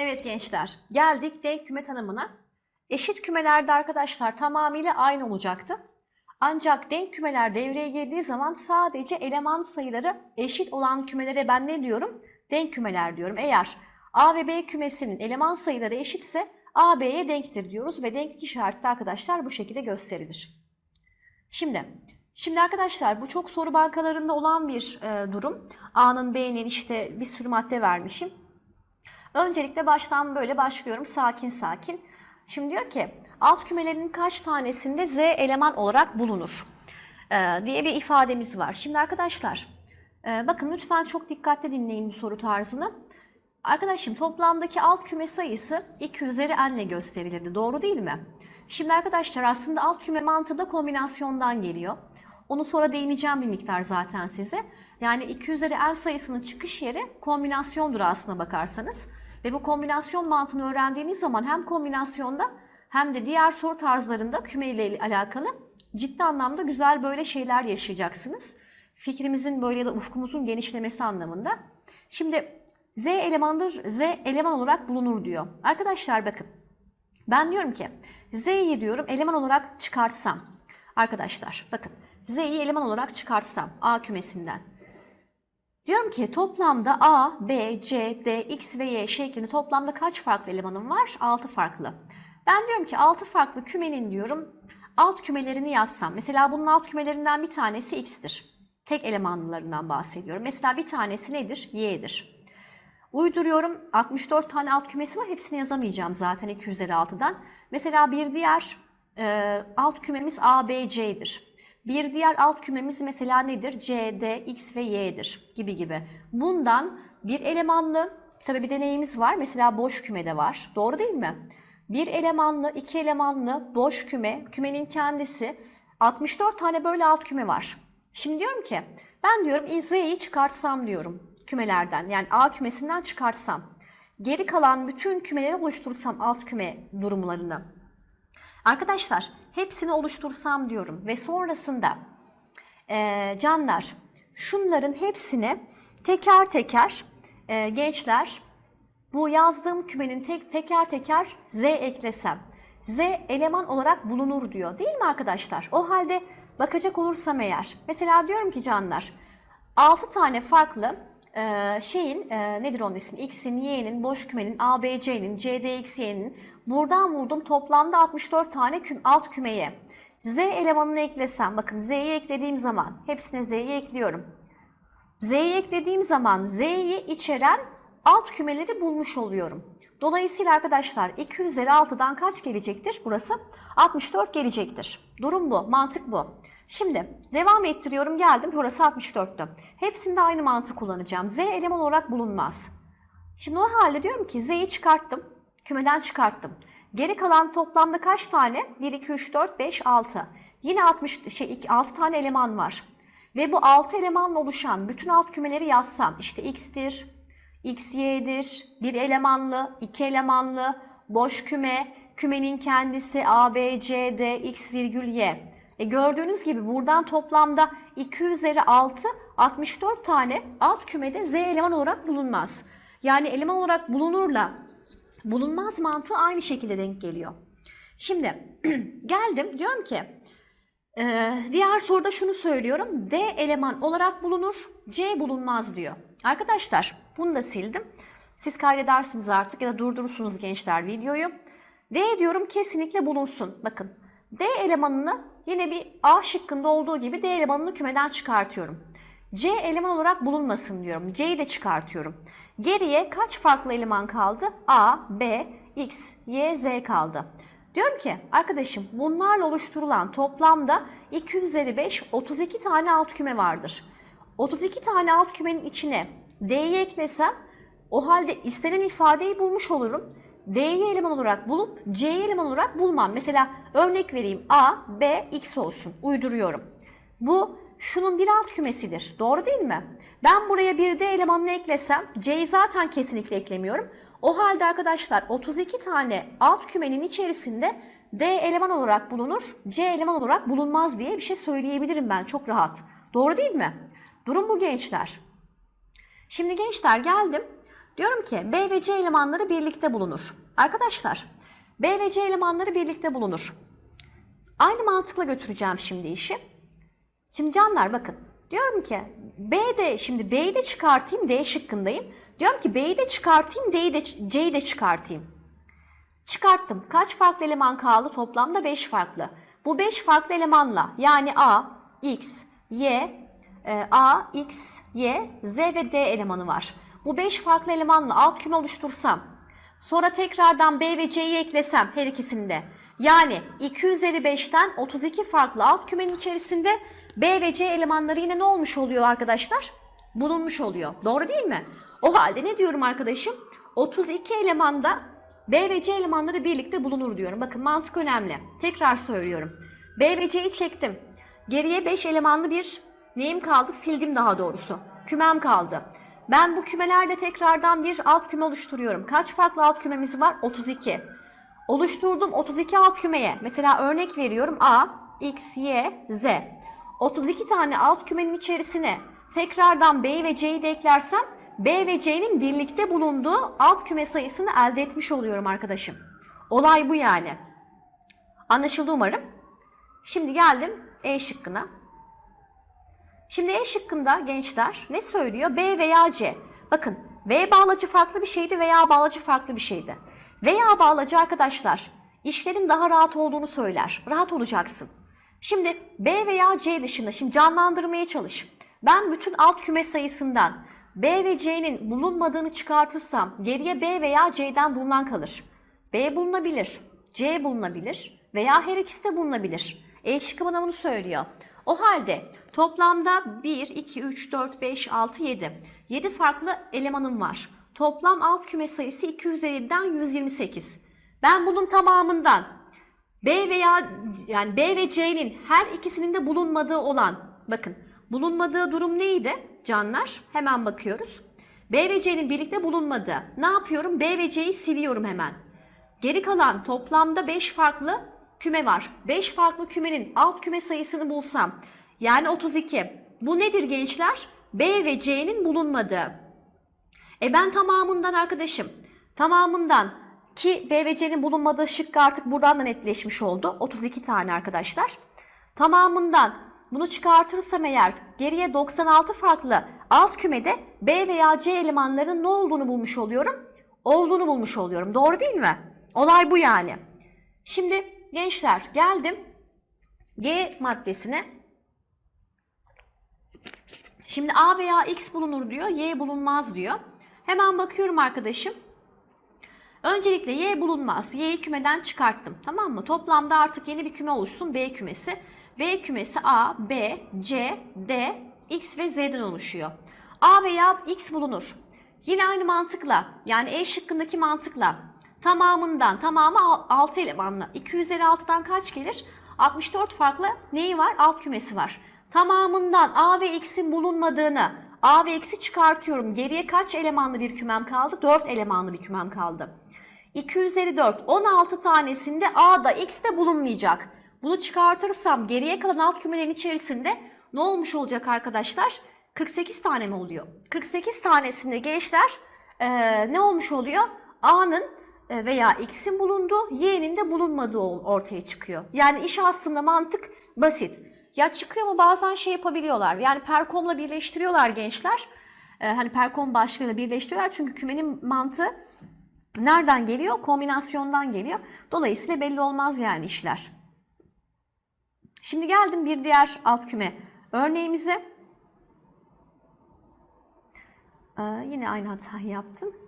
Evet gençler, geldik denk küme tanımına. Eşit kümelerde arkadaşlar tamamıyla aynı olacaktı. Ancak denk kümeler devreye girdiği zaman sadece eleman sayıları eşit olan kümelere ben ne diyorum? Denk kümeler diyorum. Eğer A ve B kümesinin eleman sayıları eşitse A, B'ye denktir diyoruz ve denklik işareti de arkadaşlar bu şekilde gösterilir. Şimdi, şimdi arkadaşlar bu çok soru bankalarında olan bir e, durum. A'nın B'nin işte bir sürü madde vermişim. Öncelikle baştan böyle başlıyorum sakin sakin. Şimdi diyor ki alt kümelerin kaç tanesinde z eleman olarak bulunur Ee, diye bir ifademiz var. Şimdi arkadaşlar e, bakın lütfen çok dikkatli dinleyin bu soru tarzını. Arkadaşım toplamdaki alt küme sayısı 2 üzeri n ile gösterilirdi. Doğru değil mi? Şimdi arkadaşlar aslında alt küme mantığı da kombinasyondan geliyor. Onu sonra değineceğim bir miktar zaten size. Yani 2 üzeri n sayısının çıkış yeri kombinasyondur aslına bakarsanız. Ve bu kombinasyon mantığını öğrendiğiniz zaman hem kombinasyonda hem de diğer soru tarzlarında küme ile alakalı ciddi anlamda güzel böyle şeyler yaşayacaksınız. Fikrimizin böyle ya da ufkumuzun genişlemesi anlamında. Şimdi Z elemanıdır, Z eleman olarak bulunur diyor. Arkadaşlar bakın ben diyorum ki Z'yi diyorum eleman olarak çıkartsam. Arkadaşlar bakın Z'yi eleman olarak çıkartsam A kümesinden. Diyorum ki toplamda A, B, C, D, X ve Y şeklinde toplamda kaç farklı elemanım var? 6 farklı. Ben diyorum ki 6 farklı kümenin diyorum alt kümelerini yazsam. Mesela bunun alt kümelerinden bir tanesi X'tir. Tek elemanlarından bahsediyorum. Mesela bir tanesi nedir? Y'dir. Uyduruyorum 64 tane alt kümesi var. Hepsini yazamayacağım zaten 2 üzeri 6'dan. Mesela bir diğer e, alt kümemiz A, B, C'dir. Bir diğer alt kümemiz mesela nedir? C, D, X ve Y'dir gibi gibi. Bundan bir elemanlı, tabii bir deneyimiz var. Mesela boş kümede var. Doğru değil mi? Bir elemanlı, iki elemanlı boş küme, kümenin kendisi 64 tane böyle alt küme var. Şimdi diyorum ki ben diyorum Z'yi çıkartsam diyorum kümelerden. Yani A kümesinden çıkartsam. Geri kalan bütün kümeleri oluşturursam alt küme durumlarını. Arkadaşlar hepsini oluştursam diyorum ve sonrasında e, canlar şunların hepsini teker teker e, gençler bu yazdığım kümenin tek teker teker z eklesem. Z eleman olarak bulunur diyor değil mi arkadaşlar? O halde bakacak olursam eğer mesela diyorum ki canlar 6 tane farklı e, şeyin e, nedir onun ismi? X'in, Y'nin, boş kümenin, A, B, C'nin, C, D, X, Y'nin buradan buldum toplamda 64 tane küm, alt kümeye. Z elemanını eklesem bakın Z'yi eklediğim zaman hepsine Z'yi ekliyorum. Z'yi eklediğim zaman Z'yi içeren alt kümeleri bulmuş oluyorum. Dolayısıyla arkadaşlar 2 üzeri 6'dan kaç gelecektir? Burası 64 gelecektir. Durum bu, mantık bu. Şimdi devam ettiriyorum geldim burası 64'tü. Hepsinde aynı mantık kullanacağım. Z eleman olarak bulunmaz. Şimdi o halde diyorum ki Z'yi çıkarttım. Kümeden çıkarttım. Geri kalan toplamda kaç tane? 1, 2, 3, 4, 5, 6. Yine 60, şey, 6 tane eleman var. Ve bu 6 elemanla oluşan bütün alt kümeleri yazsam işte X'tir, XY'dir, bir elemanlı, iki elemanlı, boş küme, kümenin kendisi A, B, C, D, X virgül Y. E gördüğünüz gibi buradan toplamda 2 üzeri 6, 64 tane alt kümede Z eleman olarak bulunmaz. Yani eleman olarak bulunurla bulunmaz mantığı aynı şekilde denk geliyor. Şimdi geldim diyorum ki e, diğer soruda şunu söylüyorum. D eleman olarak bulunur, C bulunmaz diyor. Arkadaşlar bunu da sildim. Siz kaydedersiniz artık ya da durdurursunuz gençler videoyu. D diyorum kesinlikle bulunsun. Bakın D elemanını yine bir A şıkkında olduğu gibi D elemanını kümeden çıkartıyorum. C eleman olarak bulunmasın diyorum. C'yi de çıkartıyorum. Geriye kaç farklı eleman kaldı? A, B, X, Y, Z kaldı. Diyorum ki arkadaşım bunlarla oluşturulan toplamda 2 üzeri 5, 32 tane alt küme vardır. 32 tane alt kümenin içine D'yi eklesem o halde istenen ifadeyi bulmuş olurum. D'yi eleman olarak bulup C'yi eleman olarak bulmam. Mesela örnek vereyim A, B, X olsun. Uyduruyorum. Bu şunun bir alt kümesidir. Doğru değil mi? Ben buraya bir D elemanını eklesem C'yi zaten kesinlikle eklemiyorum. O halde arkadaşlar 32 tane alt kümenin içerisinde D eleman olarak bulunur, C eleman olarak bulunmaz diye bir şey söyleyebilirim ben çok rahat. Doğru değil mi? Durum bu gençler. Şimdi gençler geldim. Diyorum ki B ve C elemanları birlikte bulunur. Arkadaşlar B ve C elemanları birlikte bulunur. Aynı mantıkla götüreceğim şimdi işi. Şimdi canlar bakın. Diyorum ki B'de şimdi B'yi de çıkartayım D şıkkındayım. Diyorum ki B'yi de çıkartayım D'yi de C'yi de çıkartayım. Çıkarttım. Kaç farklı eleman kaldı? Toplamda 5 farklı. Bu 5 farklı elemanla yani A, X, Y, e, A, X, Y, Z ve D elemanı var. Bu 5 farklı elemanla alt küme oluştursam, sonra tekrardan B ve C'yi eklesem her ikisini de. Yani 2 üzeri 5'ten 32 farklı alt kümenin içerisinde B ve C elemanları yine ne olmuş oluyor arkadaşlar? Bulunmuş oluyor. Doğru değil mi? O halde ne diyorum arkadaşım? 32 elemanda B ve C elemanları birlikte bulunur diyorum. Bakın mantık önemli. Tekrar söylüyorum. B ve C'yi çektim. Geriye 5 elemanlı bir neyim kaldı? Sildim daha doğrusu. Kümem kaldı. Ben bu kümelerde tekrardan bir alt küme oluşturuyorum. Kaç farklı alt kümemiz var? 32. Oluşturdum 32 alt kümeye. Mesela örnek veriyorum A, X, Y, Z. 32 tane alt kümenin içerisine tekrardan B ve C'yi de eklersem B ve C'nin birlikte bulunduğu alt küme sayısını elde etmiş oluyorum arkadaşım. Olay bu yani. Anlaşıldı umarım. Şimdi geldim E şıkkına. Şimdi E şıkkında gençler ne söylüyor? B veya C. Bakın V bağlacı farklı bir şeydi veya bağlacı farklı bir şeydi. Veya bağlacı arkadaşlar işlerin daha rahat olduğunu söyler. Rahat olacaksın. Şimdi B veya C dışında şimdi canlandırmaya çalış. Ben bütün alt küme sayısından B ve C'nin bulunmadığını çıkartırsam geriye B veya C'den bulunan kalır. B bulunabilir, C bulunabilir veya her ikisi de bulunabilir. E şıkkı bana bunu söylüyor. O halde toplamda 1, 2, 3, 4, 5, 6, 7. 7 farklı elemanım var. Toplam alt küme sayısı 257'den 128. Ben bunun tamamından B veya yani B ve C'nin her ikisinin de bulunmadığı olan bakın bulunmadığı durum neydi canlar? Hemen bakıyoruz. B ve C'nin birlikte bulunmadığı. Ne yapıyorum? B ve C'yi siliyorum hemen. Geri kalan toplamda 5 farklı küme var. 5 farklı kümenin alt küme sayısını bulsam yani 32. Bu nedir gençler? B ve C'nin bulunmadığı. E ben tamamından arkadaşım, tamamından ki B ve C'nin bulunmadığı şıkkı artık buradan da netleşmiş oldu. 32 tane arkadaşlar. Tamamından bunu çıkartırsam eğer geriye 96 farklı alt kümede B veya C elemanlarının ne olduğunu bulmuş oluyorum? Olduğunu bulmuş oluyorum. Doğru değil mi? Olay bu yani. Şimdi gençler geldim G maddesine. Şimdi A veya X bulunur diyor, Y bulunmaz diyor. Hemen bakıyorum arkadaşım. Öncelikle Y bulunmaz. Y'yi kümeden çıkarttım. Tamam mı? Toplamda artık yeni bir küme oluşsun. B kümesi. B kümesi A, B, C, D, X ve Z'den oluşuyor. A veya X bulunur. Yine aynı mantıkla yani E şıkkındaki mantıkla tamamından tamamı 6 elemanla 2 üzeri 6'dan kaç gelir? 64 farklı neyi var? Alt kümesi var. Tamamından A ve X'in bulunmadığını A ve X'i çıkartıyorum. Geriye kaç elemanlı bir kümem kaldı? 4 elemanlı bir kümem kaldı. 2 üzeri 4. 16 tanesinde A'da X de bulunmayacak. Bunu çıkartırsam geriye kalan alt kümelerin içerisinde ne olmuş olacak arkadaşlar? 48 tane mi oluyor? 48 tanesinde gençler e, ne olmuş oluyor? A'nın veya X'in bulunduğu, Y'nin de bulunmadığı ortaya çıkıyor. Yani iş aslında mantık basit. Ya çıkıyor mu bazen şey yapabiliyorlar. Yani Perkom'la birleştiriyorlar gençler. E, hani Perkom başlığıyla birleştiriyorlar. Çünkü kümenin mantığı nereden geliyor? Kombinasyondan geliyor. Dolayısıyla belli olmaz yani işler. Şimdi geldim bir diğer alt küme örneğimize. Ee, yine aynı hatayı yaptım.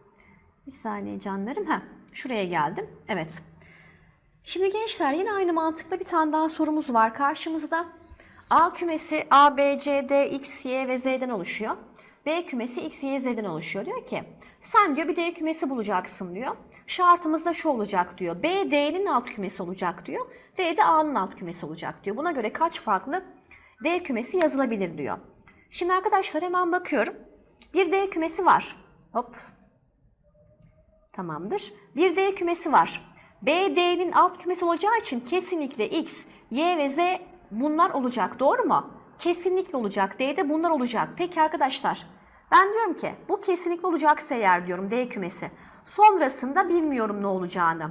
Bir saniye canlarım. Heh, şuraya geldim. Evet. Şimdi gençler yine aynı mantıkla bir tane daha sorumuz var karşımızda. A kümesi A, B, C, D, X, Y ve Z'den oluşuyor. B kümesi X, Y, Z'den oluşuyor. Diyor ki sen diyor bir D kümesi bulacaksın diyor. Şartımız da şu olacak diyor. B, D'nin alt kümesi olacak diyor. D de A'nın alt kümesi olacak diyor. Buna göre kaç farklı D kümesi yazılabilir diyor. Şimdi arkadaşlar hemen bakıyorum. Bir D kümesi var. Hop. Tamamdır. Bir D kümesi var. B, D'nin alt kümesi olacağı için kesinlikle X, Y ve Z bunlar olacak. Doğru mu? Kesinlikle olacak. D'de bunlar olacak. Peki arkadaşlar Ben diyorum ki bu kesinlikle olacaksa eğer diyorum D kümesi. Sonrasında bilmiyorum ne olacağını.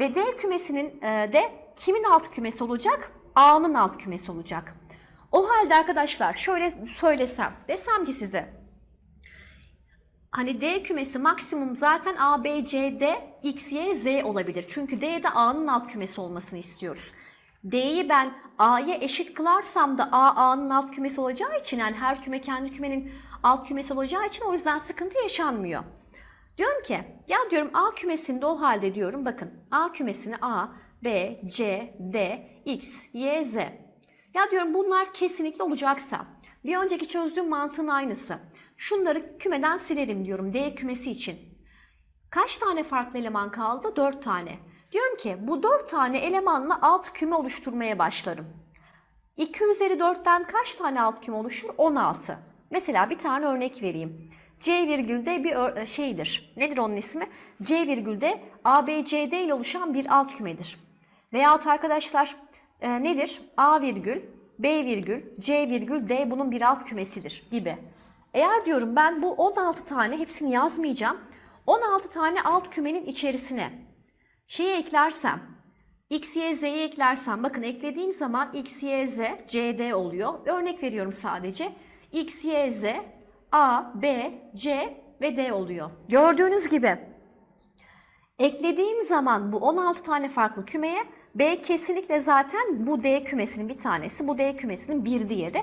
Ve D kümesinin e, de kimin alt kümesi olacak? A'nın alt kümesi olacak. O halde arkadaşlar şöyle söylesem, desem ki size Hani D kümesi maksimum zaten A, B, C, D, X, Y, Z olabilir. Çünkü D'de A'nın alt kümesi olmasını istiyoruz. D'yi ben A'ya eşit kılarsam da A, A'nın alt kümesi olacağı için yani her küme kendi kümenin alt kümesi olacağı için o yüzden sıkıntı yaşanmıyor. Diyorum ki ya diyorum A kümesinde o halde diyorum bakın A kümesini A, B, C, D, X, Y, Z. Ya diyorum bunlar kesinlikle olacaksa bir önceki çözdüğüm mantığın aynısı. Şunları kümeden silerim diyorum D kümesi için. Kaç tane farklı eleman kaldı? 4 tane. Diyorum ki bu 4 tane elemanla alt küme oluşturmaya başlarım. 2 üzeri 4'ten kaç tane alt küme oluşur? 16. Mesela bir tane örnek vereyim. C virgülde bir ör- şeydir. Nedir onun ismi? C virgülde A, B, C, D ile oluşan bir alt kümedir. Veyahut arkadaşlar e, nedir? A virgül, B virgül, C virgül, D bunun bir alt kümesidir gibi. Eğer diyorum ben bu 16 tane hepsini yazmayacağım. 16 tane alt kümenin içerisine şeyi eklersem, X, Y, Z'yi eklersem, bakın eklediğim zaman X, Y, Z, C, D oluyor. Örnek veriyorum sadece. X, Y, Z, A, B, C ve D oluyor. Gördüğünüz gibi eklediğim zaman bu 16 tane farklı kümeye B kesinlikle zaten bu D kümesinin bir tanesi, bu D kümesinin bir diğeri.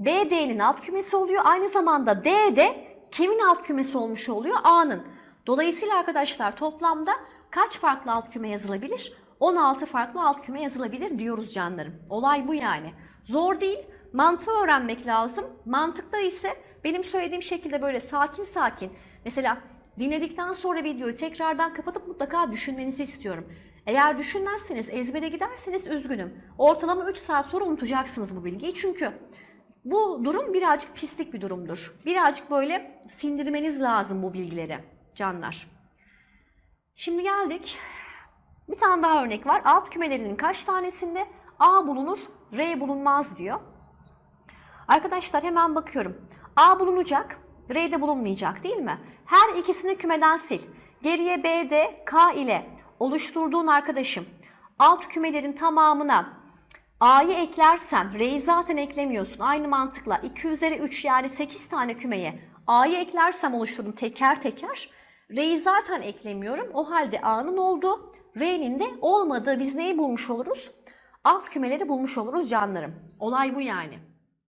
B D'nin alt kümesi oluyor. Aynı zamanda D de kimin alt kümesi olmuş oluyor? A'nın. Dolayısıyla arkadaşlar toplamda kaç farklı alt küme yazılabilir? 16 farklı alt küme yazılabilir diyoruz canlarım. Olay bu yani. Zor değil. Mantığı öğrenmek lazım. Mantıkta ise benim söylediğim şekilde böyle sakin sakin. Mesela dinledikten sonra videoyu tekrardan kapatıp mutlaka düşünmenizi istiyorum. Eğer düşünmezseniz, ezbere giderseniz üzgünüm. Ortalama 3 saat sonra unutacaksınız bu bilgiyi. Çünkü bu durum birazcık pislik bir durumdur. Birazcık böyle sindirmeniz lazım bu bilgileri canlar. Şimdi geldik. Bir tane daha örnek var. Alt kümelerinin kaç tanesinde A bulunur, R bulunmaz diyor. Arkadaşlar hemen bakıyorum. A bulunacak, R de bulunmayacak değil mi? Her ikisini kümeden sil. Geriye B, D, K ile oluşturduğun arkadaşım alt kümelerin tamamına A'yı eklersen R'yi zaten eklemiyorsun. Aynı mantıkla 2 üzeri 3 yani 8 tane kümeye A'yı eklersem oluşturdum teker teker. R'yi zaten eklemiyorum. O halde A'nın olduğu, R'nin de olmadığı biz neyi bulmuş oluruz? Alt kümeleri bulmuş oluruz canlarım. Olay bu yani.